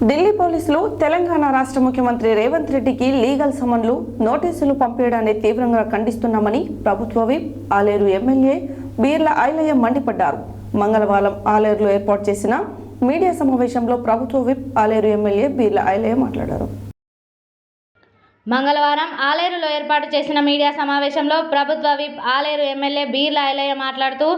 ఢిల్లీ పోలీసులు తెలంగాణ రాష్ట్ర ముఖ్యమంత్రి రేవంత్ రెడ్డికి లీగల్ సమన్లు నోటీసులు పంపేయడాన్ని తీవ్రంగా ఖండిస్తున్నామని ప్రభుత్వ విప్ ఆలేరు ఎమ్మెల్యే బీర్ల ఐలయ్య మండిపడ్డారు. మంగళవారం ఆలేరులో ఏర్పాటు చేసిన మీడియా సమావేశంలో ప్రభుత్వ విప్ ఆలేరు ఎమ్మెల్యే బీర్ల ఐలయ్య మాట్లాడారు. మంగళవారం ఆలేరులో ఏర్పాటు చేసిన మీడియా సమావేశంలో ప్రభుత్వ విప్ ఆలేరు ఎమ్మెల్యే బీర్ల ఐలయ్య మాట్లాడుతూ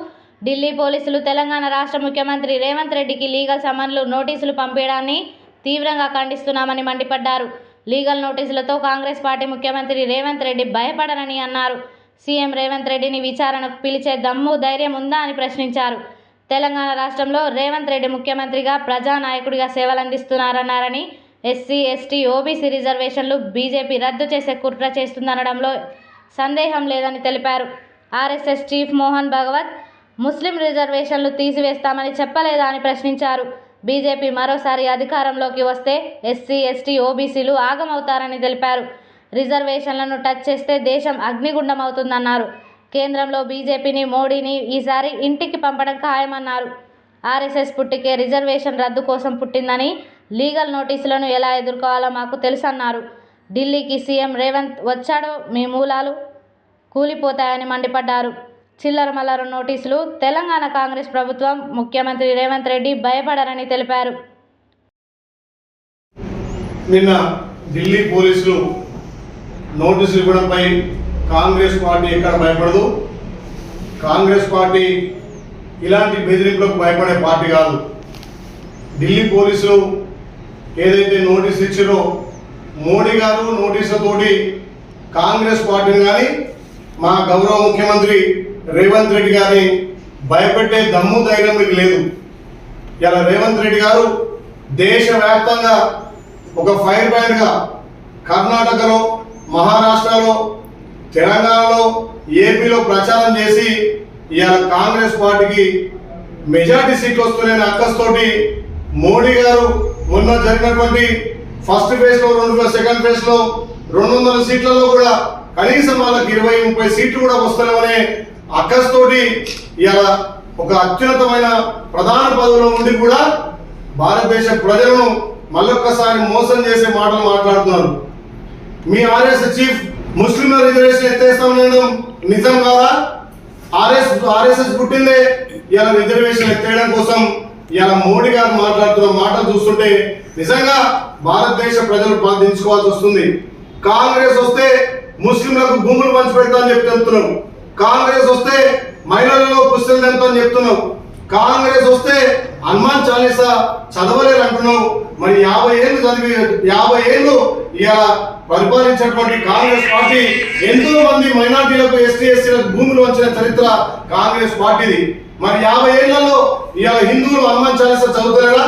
ఢిల్లీ పోలీసులు తెలంగాణ రాష్ట్ర ముఖ్యమంత్రి రేవంత్ రెడ్డికి లీగల్ సమన్లు నోటీసులు పంపేయడాన్ని తీవ్రంగా ఖండిస్తున్నామని మండిపడ్డారు. లీగల్ నోటీసులతో కాంగ్రెస్ పార్టీ ముఖ్యమంత్రి రేవంత్ రెడ్డి భయపడరని అన్నారు. సీఎం రేవంత్ రెడ్డిని విచారణకు పిలిచే దమ్ము ధైర్యం ఉందా అని ప్రశ్నించారు. తెలంగాణ రాష్ట్రంలో రేవంత్ రెడ్డి ముఖ్యమంత్రిగా ప్రజానాయకుడిగా సేవలందిస్తున్నారన్నారని ఎస్సీ ఎస్టీ ఓబీసీ రిజర్వేషన్లు బీజేపీ రద్దు చేసే కుట్ర చేస్తుందనడంలో సందేహం లేదని తెలిపారు. ఆర్ఎస్ఎస్ చీఫ్ మోహన్ భగవత్ ముస్లిం రిజర్వేషన్లు తీసివేస్తామని చెప్పలేదా అని ప్రశ్నించారు. బీజేపీ మరోసారి అధికారంలోకి వస్తే ఎస్సీ ఎస్టీ ఓబీసీలు ఆగమవుతారని తెలిపారు. రిజర్వేషన్లను టచ్ చేస్తే దేశం అగ్నిగుండమవుతుందన్నారు. కేంద్రంలో బీజేపీని మోడీని ఈసారి ఇంటికి పంపడం ఖాయమన్నారు. ఆర్ఎస్ఎస్ పుట్టికే రిజర్వేషన్ రద్దు కోసం పుట్టిందని లీగల్ నోటీసులను ఎలా ఎదుర్కోవాలో మాకు తెలుసన్నారు. ఢిల్లీకి సీఎం రేవంత్ వచ్చాడో మీ మూలాలు కూలిపోతాయని మండిపడ్డారు. చిల్లర మల్లర నోటీసులు. తెలంగాణ కాంగ్రెస్ ప్రభుత్వం ముఖ్యమంత్రి రేవంత్ రెడ్డి భయపడరని తెలిపారు. నిన్న ఢిల్లీ పోలీసులు నోటీసులు ఇవ్వడంపై కాంగ్రెస్ పార్టీ ఎక్కడ భయపడదు? కాంగ్రెస్ పార్టీ ఇలాంటి బెదిరింపులకు భయపడే పార్టీ కాదు. ఢిల్లీ పోలీసులు ఏదైతే నోటీసులు ఇచ్చారో మోడీ గారు నోటీసులతోటి కాంగ్రెస్ పార్టీని కానీ మా గౌరవ ముఖ్యమంత్రి రేవంత్ రెడ్డి గారిని భయపెట్టే దమ్ము ధైర్యం మీకు లేదు. ఇలా రేవంత్ రెడ్డి గారు దేశవ్యాప్తంగా ఒక ఫైర్ బ్యాండ్గా కర్ణాటకలో మహారాష్ట్రలో తెలంగాణలో ఏపీలో ప్రచారం చేసి ఇవాళ కాంగ్రెస్ పార్టీకి మెజార్టీ సీట్లు వస్తున్నాయని అక్కస్తోటి మోడీ గారు మొన్న జరిగినటువంటి ఫస్ట్ ఫేజ్లో రెండు సెకండ్ ఫేజ్లో రెండు వందల సీట్లలో కూడా కనీసం వాళ్ళకి ఇరవై ముప్పై సీట్లు కూడా వస్తున్నామనే అక్కస్తోటి ఇలా ఒక అత్యున్నతమైన ప్రధాన పదవిలో ఉండి కూడా భారతదేశ ప్రజలను మళ్ళొక్కసారి మోసం చేసే మాటలు మాట్లాడుతున్నారు. మీ ఆర్ఎస్ చీఫ్ ముస్లింల రిజర్వేషన్ ఎత్తేస్తాం నేను నిజం కాదా? ఆర్ఎస్ ఆర్ఎస్ఎస్ పుట్టిందే ఇలా రిజర్వేషన్ ఎత్తేయడం కోసం ఇలా మోడీ గారు మాట్లాడుతున్న మాటలు చూస్తుంటే నిజంగా భారతదేశ ప్రజలు ప్రార్థించుకోవాల్సి వస్తుంది. కాంగ్రెస్ వస్తే ముస్లింలకు భూములు పంచిపెడతా అని చెప్పి చెప్తున్నాం కాంగ్రెస్ వస్తే మహిళలలో పుస్తకం ఎంత అని కాంగ్రెస్ వస్తే హనుమాన్ చాలీసా చదవలేరు అంటున్నావు. మరి యాభై ఏళ్ళు చదివి యాభై ఏళ్ళు ఇలా పరిపాలించినటువంటి కాంగ్రెస్ పార్టీ ఎంతో మంది మైనార్టీలకు ఎస్టీ ఎస్సీలకు భూములు వచ్చిన చరిత్ర కాంగ్రెస్ పార్టీది. మరి యాభై ఏళ్ళలో ఇవాళ హిందువులు హనుమాన్ చాలీసా చదువుతారా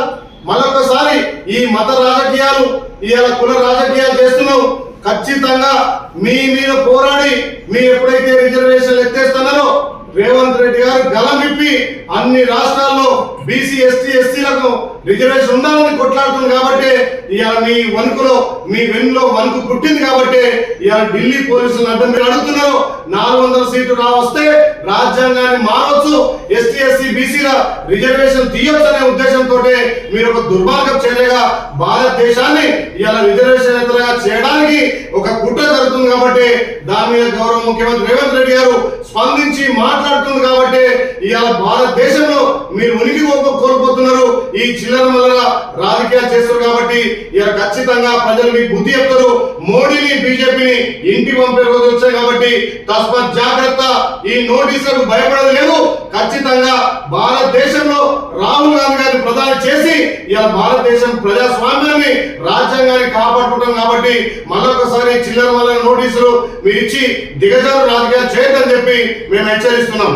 మరొకసారి ఈ మత రాజకీయాలు ఇవాళ కుల రాజకీయాలు చేస్తున్నావు. ఖచ్చితంగా మీ మీద పోరాడి మీ ఎప్పుడైతే రిజర్వేషన్లు ఎత్తేస్తున్నారో రేవంత్ రెడ్డి గారు గలమిప్పి విప్పి అన్ని రాష్ట్రాల్లో బీసీ ఎస్టీ ఎస్సీలకు రిజర్వేషన్ ఉండాలని కొట్లాడుతుంది కాబట్టి ఇవాళ మీ వణుకులో మీ వెన్నులో వణుకు పుట్టింది కాబట్టి ఇవాళ ఢిల్లీ పోలీసులు అడ్డం మీరు అడుగుతున్నారు. నాలుగు వందల సీట్లు రా వస్తే రాజ్యాంగాన్ని మారవచ్చు ఎస్టీ ఎస్సీ బీసీల రిజర్వేషన్ తీయొచ్చు అనే ఉద్దేశంతో మీరు ఒక దుర్మార్గం చేయలేగా భారతదేశాన్ని ఇవాళ రిజర్వేషన్ ఎత్తగా చేయడానికి ఒక కుట్ర జరుగుతుంది కాబట్టి దాని మీద గౌరవ ముఖ్యమంత్రి రేవంత్ రెడ్డి గారు స్పందించి మాట్లాడుతుంది కాబట్టి ఇవాళ దేశంలో మీరు ఉనికి కోల్పోతున్నారు. ఈ చిల్లర వల్ల రాజకీయాలు చేస్తారు కాబట్టి ఇక ఖచ్చితంగా ప్రజలు మీకు బుద్ధి చెప్తారు. మోడీని బీజేపీని ఇంటి పంపే రోజు వచ్చాయి కాబట్టి తస్మత్ జాగ్రత్త. ఈ నోటీసులకు భయపడదు లేదు. ఖచ్చితంగా భారతదేశంలో రాహుల్ గాంధీ గారిని ప్రధాని చేసి ఇలా భారతదేశం ప్రజాస్వామ్యాన్ని రాజ్యాంగాన్ని కాపాడుకుంటాం కాబట్టి మరొకసారి చిల్లర వల్ల నోటీసులు మీరు ఇచ్చి దిగజారు రాజకీయాలు చేయొద్దని చెప్పి మేము హెచ్చరిస్తున్నాం.